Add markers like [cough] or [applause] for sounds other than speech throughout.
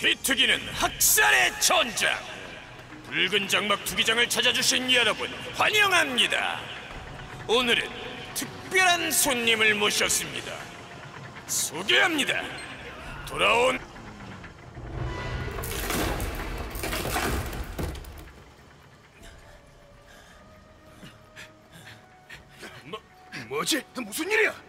비투기는 학살의 전장. 붉은 장막 투기장을 찾아주신 여러분 환영합니다. 오늘은 특별한 손님을 모셨습니다. 소개합니다. 돌아온 뭐, 뭐지? 무슨 일이야?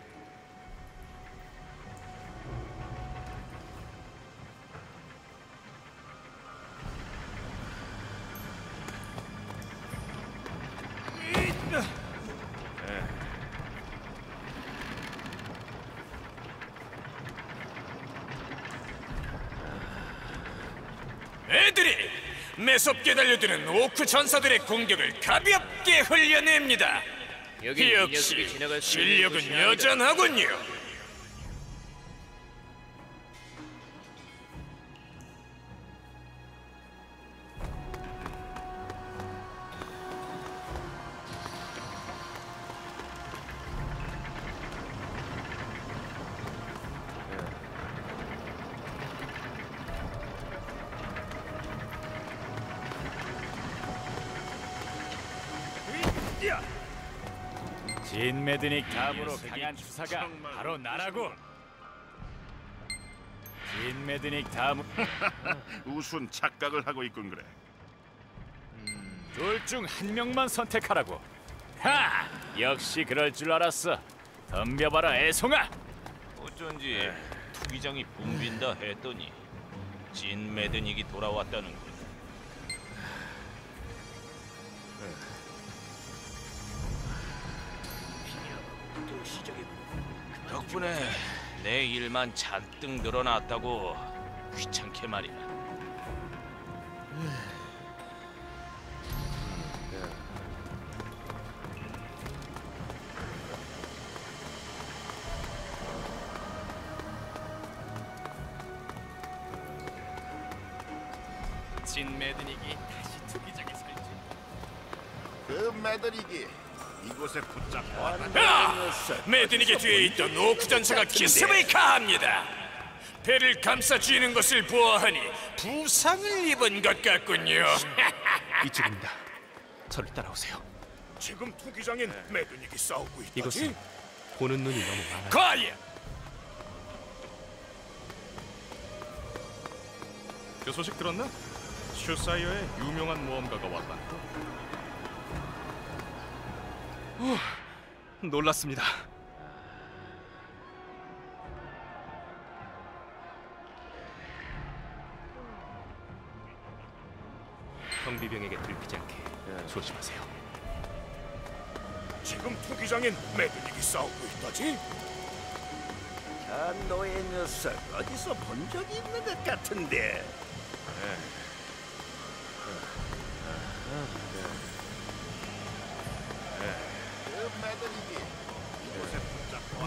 애들이 매섭게 달려드는 오크 전사들의 공격을 가볍게 흘려냅니다. 여기 역시 실력은. 여전하군요. 진 메드닉 다음으로 강한 주사가 바로 나라고. 진 메드닉 다음 우순 착각을 하고 있군 그래. 둘중 한 명만 선택하라고. 하! 역시 그럴 줄 알았어. 덤벼봐라 애송아. 어쩐지 투기장이 붐빈다 했더니 진 매드닉이 돌아왔다는 군. 덕분에 내 일만 잔뜩 늘어났다고 귀찮게 말이야. 진 메드닉이 다시 투기장에 살지. 그 매드릭이 이곳에 붙잡고 왔다. 아! 메드닉의 뒤에 있던 오크 전사가 기습을 가합니다. 배를 감싸 쥐는 것을 보아하니 부상을 입은 것 같군요. [laughs] 이쪽입니다. 저를 따라오세요. 지금 투기장인 매드닉이 싸우고 있다지. 이곳은 보는 눈이 너무 많아요. 과연 그 소식 들었나? 슈사이어의 유명한 모험가가 왔다. 놀랐습니다. 경비병에게 들키지 않게 조심하세요. 지금 투기장인 매드닉이 싸우고 있다지. 아, 너의 녀석 어디서 본 적이 있는 것 같은데. 그매 드닉이 이곳에 붙잡고.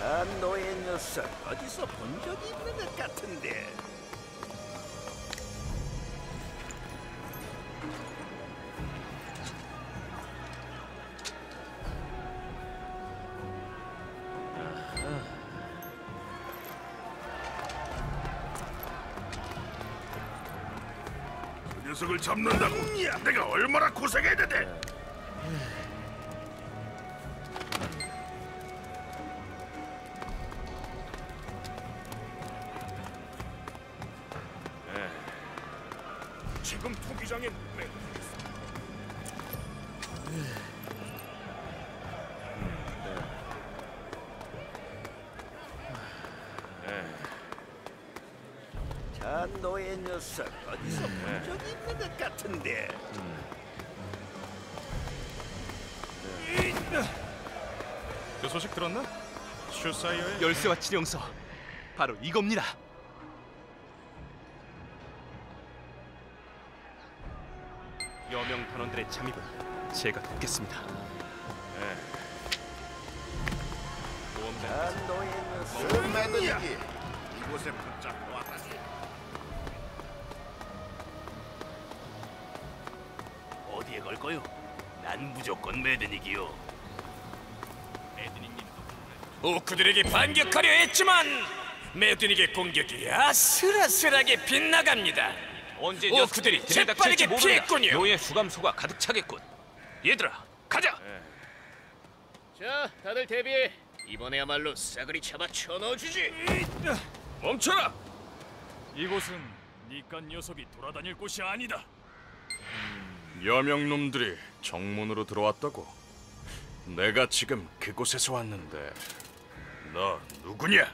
아, 녀석 어디서 본 적이 있는 것 같은데. 녀석을 잡는다고. 내가 얼마나 고생해야 돼? 지금 투기장인 매드닉이 자, 녀석 어디서 본 적이 있는 것 같은데. 그 소식 들었나? 슈사이어의 열쇠와 치령서 바로 이겁니다. 여명 단원들의 잠입은 제가 돕겠습니다. 모험가 자, 너의 녀석 그 매드닉이 이곳에 붙잡고 왔 걸 거요? 난 무조건 매드닉이요. 오크들에게 반격하려 했지만 매드닉의 공격이 아슬아슬하게 빗나갑니다. 언제 오크들이 재빠르게. 피했군요. 묘의 수감소가 가득 차겠군. 얘들아, 가자. 자, 다들 대비해. 이번에야말로 싸그리 잡아 쳐넣어주지. 멈춰라! 이곳은 니깐 녀석이 돌아다닐 곳이 아니다. 음, 여명놈들이 정문으로 들어왔다고. 내가 지금 그곳에서 왔는데 너 누구냐?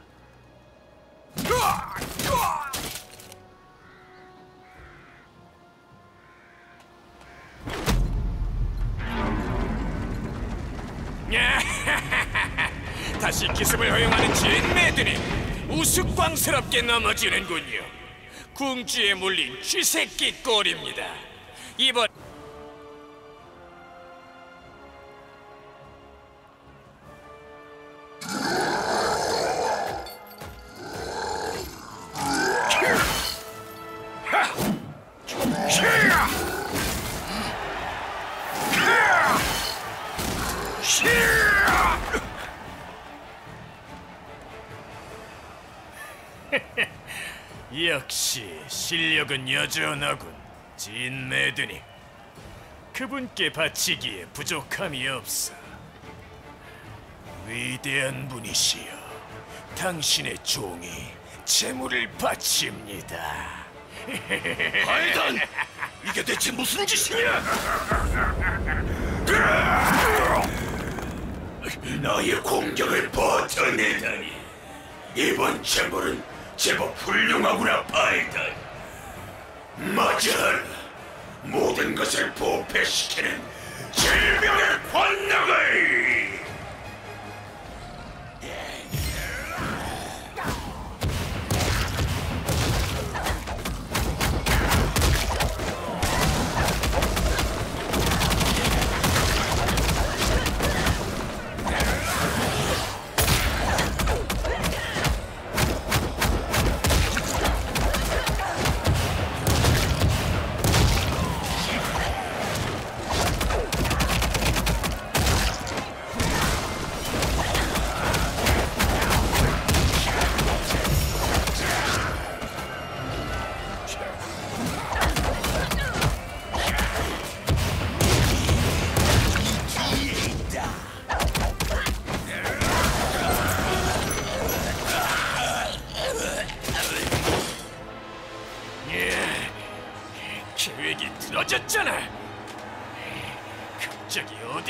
[laughs] 다시 기습을 허용하는 진 매드닉 우스꽝스럽게 넘어지는군요. 궁지에 물린 쥐새끼 꼴입니다. 이번 [laughs] 역시 실력은 여전하군 진 매드닉 그분께 바치기에 부족함이 없어 위대한 분이시여 당신의 종이 재물을 바칩니다 [laughs] 아이단! 이게 대체 무슨 짓이냐? 너의 공격을 버텨내다니 이번 재물은 제법 훌륭하구나 파이단 맞아 모든 것을 부패시키는 질병의 권능을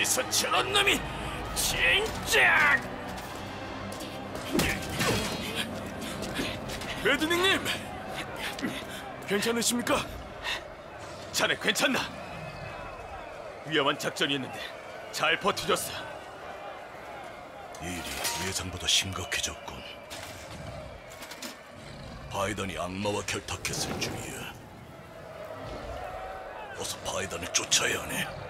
어디서 저런 놈이 진짜 베드닝님! 괜찮으십니까? 자네 괜찮나? 위험한 작전이었는데 잘 버텨줬어. 일이 예상보다 심각해졌군. 바이든이 악마와 결탁했을 줄이야. 어서 바이든을 쫓아야 하네.